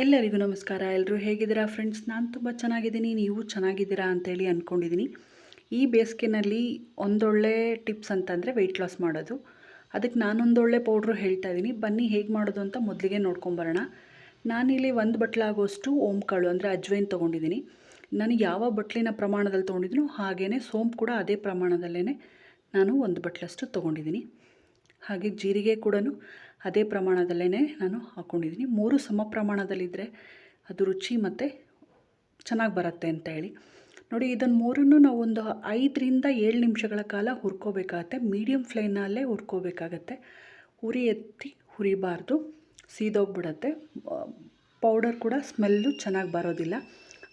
ಎಲ್ಲರಿಗೂ ನಮಸ್ಕಾರ. ಎಲ್ಲರೂ ಹೇಗಿದ್ದೀರಾ ಫ್ರೆಂಡ್ಸ್? ನಾನು ತುಂಬ ಚೆನ್ನಾಗಿದ್ದೀನಿ. ನೀವು ಚೆನ್ನಾಗಿದ್ದೀರಾ ಅಂತೇಳಿ ಅಂದ್ಕೊಂಡಿದ್ದೀನಿ ಈ ಬೇಸಿಗೆನಲ್ಲಿ ಒಂದೊಳ್ಳೆ ಟಿಪ್ಸ್ ಅಂತಂದರೆ ವೆಯ್ಟ್ ಲಾಸ್ ಮಾಡೋದು. ಅದಕ್ಕೆ ನಾನೊಂದೊಳ್ಳೆ ಪೌಡ್ರು ಹೇಳ್ತಾ ಇದ್ದೀನಿ. ಬನ್ನಿ ಹೇಗೆ ಮಾಡೋದು ಅಂತ ಮೊದಲಿಗೆ ನೋಡ್ಕೊಂಬರೋಣ ನಾನಿಲ್ಲಿ ಒಂದು ಬಟ್ಲಾಗೋಷ್ಟು ಓಂಕಾಳು ಅಂದರೆ ಅಜ್ವೈನ್ ತೊಗೊಂಡಿದ್ದೀನಿ. ನಾನು ಯಾವ ಬಟ್ಲಿನ ಪ್ರಮಾಣದಲ್ಲಿ ತೊಗೊಂಡಿದ್ದೀನೋ ಹಾಗೆಯೇ ಸೋಂಪು ಕೂಡ ಅದೇ ಪ್ರಮಾಣದಲ್ಲೇ ನಾನು ಒಂದು ಬಟ್ಲಷ್ಟು ತೊಗೊಂಡಿದ್ದೀನಿ. ಹಾಗೆ ಜೀರಿಗೆ ಕೂಡ ಅದೇ ಪ್ರಮಾಣದಲ್ಲೇ ನಾನು ಹಾಕ್ಕೊಂಡಿದ್ದೀನಿ ಮೂರು ಸಮ ಪ್ರಮಾಣದಲ್ಲಿದ್ದರೆ ಅದು ರುಚಿ ಮತ್ತು ಚೆನ್ನಾಗಿ ಬರುತ್ತೆ ಅಂತ ಹೇಳಿ. ನೋಡಿ ಇದನ್ನು ಮೂರನ್ನು ನಾವು ಒಂದು ಐದರಿಂದ ಏಳು ನಿಮಿಷಗಳ ಕಾಲ ಹುರ್ಕೋಬೇಕಾಗತ್ತೆ. ಮೀಡಿಯಮ್ ಫ್ಲೇಮ್ನಲ್ಲೇ ಹುರ್ಕೋಬೇಕಾಗತ್ತೆ. ಹುರಿ ಎತ್ತಿ ಹುರಿಬಾರ್ದು. ಸೀದೋಗ್ಬಿಡತ್ತೆ. ಪೌಡರ್ ಕೂಡ ಸ್ಮೆಲ್ಲು ಚೆನ್ನಾಗಿ ಬರೋದಿಲ್ಲ.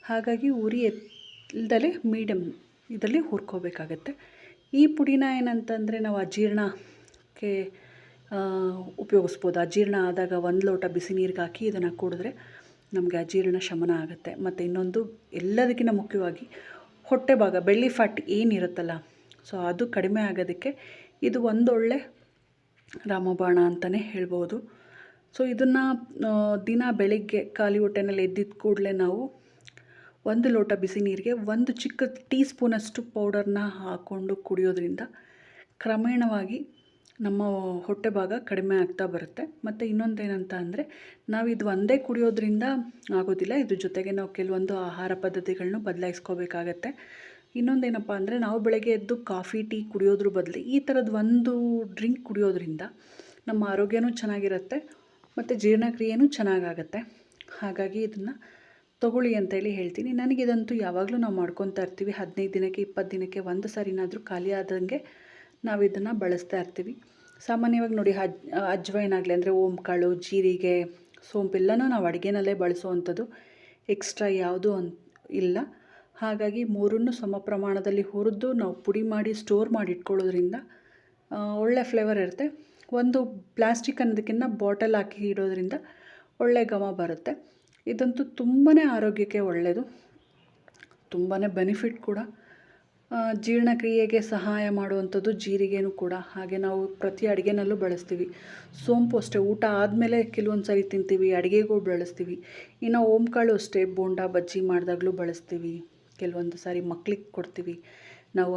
ಹಾಗಾಗಿ ಉರಿ ಎಲ್ದಲೇ ಮೀಡಿಯಮ್ ಇದರಲ್ಲಿ ಹುರ್ಕೋಬೇಕಾಗತ್ತೆ. ಈ ಪುಡಿನ ಏನಂತಂದರೆ ನಾವು ಅಜೀರ್ಣಕ್ಕೆ ಉಪಯೋಗಿಸ್ಬೋದು. ಅಜೀರ್ಣ ಆದಾಗ ಒಂದು ಲೋಟ ಬಿಸಿ ನೀರಿಗೆ ಹಾಕಿ ಇದನ್ನು ಕುಡಿದ್ರೆ ನಮಗೆ ಅಜೀರ್ಣ ಶಮನ ಆಗುತ್ತೆ. ಮತ್ತು ಇನ್ನೊಂದು, ಎಲ್ಲದಕ್ಕಿಂತ ಮುಖ್ಯವಾಗಿ ಹೊಟ್ಟೆ ಭಾಗ, ಬೆಳ್ಳಿ ಫ್ಯಾಟ್ ಏನಿರುತ್ತಲ್ಲ ಸೊ ಅದು ಕಡಿಮೆ ಆಗೋದಕ್ಕೆ ಇದು ಒಂದೊಳ್ಳೆ ರಾಮಬಾಣ ಅಂತಲೇ ಹೇಳ್ಬೋದು. ಸೊ ಇದನ್ನು ದಿನ ಬೆಳಿಗ್ಗೆ ಖಾಲಿ ಹೊಟ್ಟೆನಲ್ಲಿ ಎದ್ದಿದ್ದ ಕೂಡಲೇ ನಾವು ಒಂದು ಲೋಟ ಬಿಸಿ ನೀರಿಗೆ ಒಂದು ಚಿಕ್ಕ ಟೀ ಸ್ಪೂನಷ್ಟು ಪೌಡರ್ನ ಹಾಕ್ಕೊಂಡು ಕುಡಿಯೋದ್ರಿಂದ ಕ್ರಮೇಣವಾಗಿ ನಮ್ಮ ಹೊಟ್ಟೆ ಭಾಗ ಕಡಿಮೆ ಆಗ್ತಾ ಬರುತ್ತೆ. ಮತ್ತು ಇನ್ನೊಂದೇನಂತ ಅಂದರೆ ನಾವು ಇದು ಒಂದೇ ಕುಡಿಯೋದ್ರಿಂದ ಆಗೋದಿಲ್ಲ. ಇದ್ರ ಜೊತೆಗೆ ನಾವು ಕೆಲವೊಂದು ಆಹಾರ ಪದ್ಧತಿಗಳನ್ನೂ ಬದಲಾಯಿಸ್ಕೋಬೇಕಾಗತ್ತೆ. ಇನ್ನೊಂದೇನಪ್ಪ ಅಂದರೆ, ನಾವು ಬೆಳಗ್ಗೆ ಎದ್ದು ಕಾಫಿ, ಟೀ ಕುಡಿಯೋದ್ರ ಬದಲು ಈ ಥರದ್ದು ಒಂದು ಡ್ರಿಂಕ್ ಕುಡಿಯೋದ್ರಿಂದ ನಮ್ಮ ಆರೋಗ್ಯನೂ ಚೆನ್ನಾಗಿರುತ್ತೆ, ಮತ್ತು ಜೀರ್ಣಕ್ರಿಯೆನೂ ಚೆನ್ನಾಗಾಗತ್ತೆ. ಹಾಗಾಗಿ ಇದನ್ನು ಅಂತ ಅಂತೇಳಿ ಹೇಳ್ತೀನಿ. ನನಗಿದಂತೂ ಯಾವಾಗಲೂ ನಾವು ಮಾಡ್ಕೊತಾ ಇರ್ತೀವಿ. ಹದಿನೈದು ದಿನಕ್ಕೆ, ಇಪ್ಪತ್ತು ದಿನಕ್ಕೆ, ಒಂದು ಸಾರಿನಾದರೂ ಖಾಲಿ ಆದಂಗೆ ನಾವು ಇದನ್ನು ಬಳಸ್ತಾ ಇರ್ತೀವಿ. ಸಾಮಾನ್ಯವಾಗಿ ನೋಡಿ ಅಜ್ ಅಜ್ವೈನ್ ಆಗಲಿ ಅಂದರೆ ಓಂಕಾಳು, ಜೀರಿಗೆ, ಸೋಂಪೆಲ್ಲನೂ ನಾವು ಅಡುಗೆನಲ್ಲೇ ಬಳಸುವಂಥದ್ದು. ಎಕ್ಸ್ಟ್ರಾ ಯಾವುದೂ ಅನ್, ಇಲ್ಲ. ಹಾಗಾಗಿ ಮೂರನ್ನು ಸಮ ಪ್ರಮಾಣದಲ್ಲಿ ಹುರಿದು ನಾವು ಪುಡಿ ಮಾಡಿ ಸ್ಟೋರ್ ಮಾಡಿ ಇಟ್ಕೊಳ್ಳೋದ್ರಿಂದ ಒಳ್ಳೆ ಫ್ಲೇವರ್ ಇರುತ್ತೆ. ಒಂದು ಪ್ಲಾಸ್ಟಿಕ್ ಅನ್ನೋದಕ್ಕಿಂತ ಬಾಟಲ್ ಹಾಕಿ ಇಡೋದ್ರಿಂದ ಒಳ್ಳೆ ಘಮ ಬರುತ್ತೆ. ಇದಂತೂ ತುಂಬಾ ಆರೋಗ್ಯಕ್ಕೆ ಒಳ್ಳೆಯದು ತುಂಬಾ ಬೆನಿಫಿಟ್ ಕೂಡ. ಜೀರ್ಣಕ್ರಿಯೆಗೆ ಸಹಾಯ ಮಾಡುವಂಥದ್ದು ಜೀರಿಗೆನೂ ಕೂಡ. ಹಾಗೆ ನಾವು ಪ್ರತಿ ಅಡುಗೆನಲ್ಲೂ ಬಳಸ್ತೀವಿ. ಸೋಂಪು ಅಷ್ಟೇ, ಊಟ ಆದಮೇಲೆ ಕೆಲವೊಂದು ಸರಿ ತಿಂತೀವಿ, ಅಡುಗೆಗೂ ಬಳಸ್ತೀವಿ. ಇನ್ನು ಓಂಕಾಳು ಅಷ್ಟೇ, ಬೋಂಡ, ಬಜ್ಜಿ ಮಾಡಿದಾಗಲೂ ಬಳಸ್ತೀವಿ. ಕೆಲವೊಂದು ಸಾರಿ ಮಕ್ಳಿಗೆ ಕೊಡ್ತೀವಿ. ನಾವು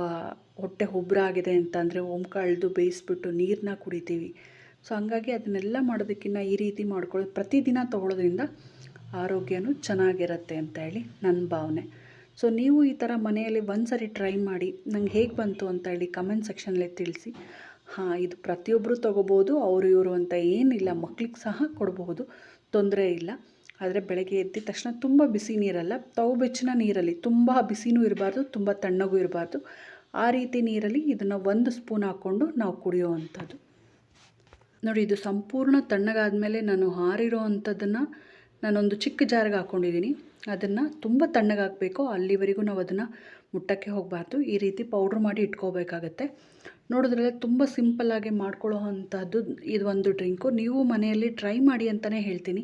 ಹೊಟ್ಟೆ ಉಬ್ರಾಗಿದೆ ಅಂತಂದರೆ ಓಂಕಾಳ್ದು ಬೇಯಿಸ್ಬಿಟ್ಟು ನೀರನ್ನ ಕುಡಿತೀವಿ. ಸೊ, ಹಂಗಾಗಿ ಅದನ್ನೆಲ್ಲ ಮಾಡೋದಕ್ಕಿಂತ ಈ ರೀತಿ ಮಾಡ್ಕೊಳ್ಳೋದು, ಪ್ರತಿದಿನ ತೊಗೊಳೋದ್ರಿಂದ ಆರೋಗ್ಯನೂ ಚೆನ್ನಾಗಿರುತ್ತೆ ಅಂತ ಹೇಳಿ ನನ್ನ ಭಾವನೆ. ಸೊ ನೀವು ಈ ಥರ ಮನೆಯಲ್ಲಿ ಒಂದು ಸರಿ ಟ್ರೈ ಮಾಡಿ, ನಂಗೆ ಹೇಗೆ ಬಂತು ಅಂತ ಹೇಳಿ ಕಮೆಂಟ್ ಸೆಕ್ಷನಲ್ಲಿ ತಿಳಿಸಿ. ಹಾಂ, ಇದು ಪ್ರತಿಯೊಬ್ಬರು ತೊಗೋಬೋದು, ಅವರು ಇವರು ಅಂತ ಏನಿಲ್ಲ, ಮಕ್ಳಿಗೆ ಸಹ ಕೊಡಬಹುದು ತೊಂದರೆ ಇಲ್ಲ. ಆದರೆ ಬೆಳಗ್ಗೆ ಎದ್ದಿದ ತಕ್ಷಣ ತುಂಬ ಬಿಸಿ ನೀರಲ್ಲ, ತವು ಬೆಚ್ಚಿನ ನೀರಲ್ಲಿ, ತುಂಬ ಬಿಸಿನೂ ಇರಬಾರ್ದು, ತುಂಬ ತಣ್ಣಗೂ ಇರಬಾರ್ದು. ಆ ರೀತಿ ನೀರಲ್ಲಿ ಇದನ್ನು ಒಂದು ಸ್ಪೂನ್ ಹಾಕ್ಕೊಂಡು ನಾವು ಕುಡಿಯೋ ಅಂಥದ್ದು ನೋಡಿ, ಇದು ಸಂಪೂರ್ಣ ತಣ್ಣಗಾದ ಮೇಲೆ ನಾನು ಹಾರಿರೋ ಅಂಥದ್ದನ್ನು ನಾನೊಂದು ಚಿಕ್ಕ ಜಾರಿಗೆ ಹಾಕ್ಕೊಂಡಿದ್ದೀನಿ ಅದನ್ನು ತುಂಬ ತಣ್ಣಗಾಕಬೇಕು ಅಲ್ಲಿವರೆಗೂ ನಾವು ಅದನ್ನು ಮುಟ್ಟಕ್ಕೆ ಹೋಗಬಾರ್ದು. ಈ ರೀತಿ ಪೌಡ್ರ್ ಮಾಡಿ ಇಟ್ಕೋಬೇಕಾಗತ್ತೆ. ನೋಡಿದ್ರೆ ತುಂಬ ಸಿಂಪಲ್ಲಾಗಿ ಮಾಡ್ಕೊಳ್ಳೋ ಅಂಥದ್ದು ಇದು ಒಂದು ಡ್ರಿಂಕು ನೀವು ಮನೆಯಲ್ಲಿ ಟ್ರೈ ಮಾಡಿ ಅಂತಲೇ ಹೇಳ್ತೀನಿ.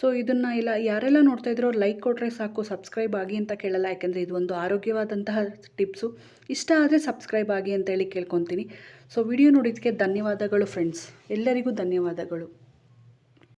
ಸೊ ಇದನ್ನು ಇಲ್ಲ, ಯಾರೆಲ್ಲ ನೋಡ್ತಾ ಇದ್ರೋ ಲೈಕ್ ಕೊಟ್ಟರೆ ಸಾಕು ಸಬ್ಸ್ಕ್ರೈಬ್ ಆಗಿ ಅಂತ ಕೇಳಲ್ಲ. ಯಾಕೆಂದರೆ ಇದು ಒಂದು ಆರೋಗ್ಯವಾದಂತಹ ಟಿಪ್ಸು ಇಷ್ಟ ಆದರೆ ಸಬ್ಸ್ಕ್ರೈಬ್ ಆಗಿ ಅಂತೇಳಿ ಕೇಳ್ಕೊತೀನಿ. ಸೊ ವಿಡಿಯೋ ನೋಡಿದ್ದಕ್ಕೆ ಧನ್ಯವಾದಗಳು ಫ್ರೆಂಡ್ಸ್ ಎಲ್ಲರಿಗೂ ಧನ್ಯವಾದಗಳು.